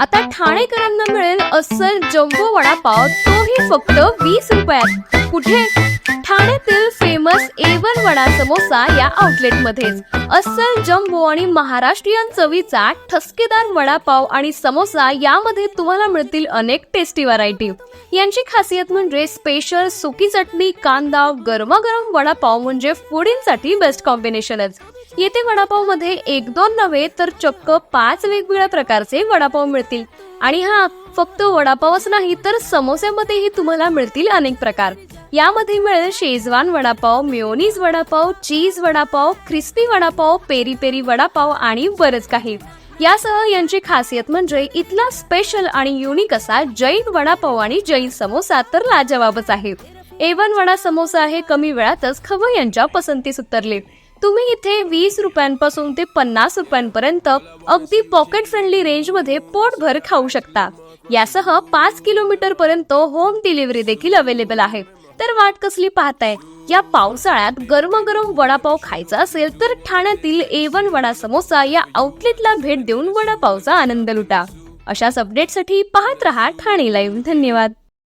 आता ठाणेकरांना मिळेल अस्सल जम्बो वडापाव तोही फक्त वीस रुपयात. कुठे? ठाण्यातील फेमस एवन वडा समोसा या आउटलेट मध्येच अस्सल जम्बो आणि महाराष्ट्रीयन चवीचा ठसकेदार वडापाव आणि समोसा यामध्ये तुम्हाला मिळतील अनेक टेस्टी व्हरायटी यांची खासियत म्हणजे स्पेशल सुकी चटणी कांदा गरमागरम वडापाव म्हणजे फुडींसाठी बेस्ट कॉम्बिनेशनच येथे वडापावमध्ये एक दोन नव्हे तर चक्क पाच वेगवेगळ्या प्रकारचे वडापाव मिळतील. आणि हा फक्त वडापावच नाही तर समोस्यामध्येही तुम्हाला मिळतील अनेक प्रकार. यामध्ये मिळेल schezwan vada pav mayonnaise vada pav cheese vada pav crispy vada pav peri peri vada pav आणि बरंच काही. यासह यांची खासियत म्हणजे इथला स्पेशल आणि युनिक असा जैन वडापाव आणि जैन समोसा तर लाजवाबच आहे. एवन वडा समोसा हे कमी वेळातच खव यांच्या पसंतीस उतरले. तुम्ही इथे वीस रुपयांपासून ते पन्नास रुपयांपर्यंत अगदी पॉकेट फ्रेंडली रेंजमध्ये पोटभर खाऊ शकता. यासह पाच किलोमीटर पर्यंत होम डिलिव्हरी देखील अवेलेबल आहे. तर वाट कसली पाहताय? या पावसाळ्यात गरमागरम वडापाव खायचा असेल तर ठाण्यातील ए वन वडा समोसा या आउटलेटला भेट देऊन वडापावचा आनंद लुटा. अशाच अपडेटसाठी पाहत रहा ठाणे लाईव्ह धन्यवाद.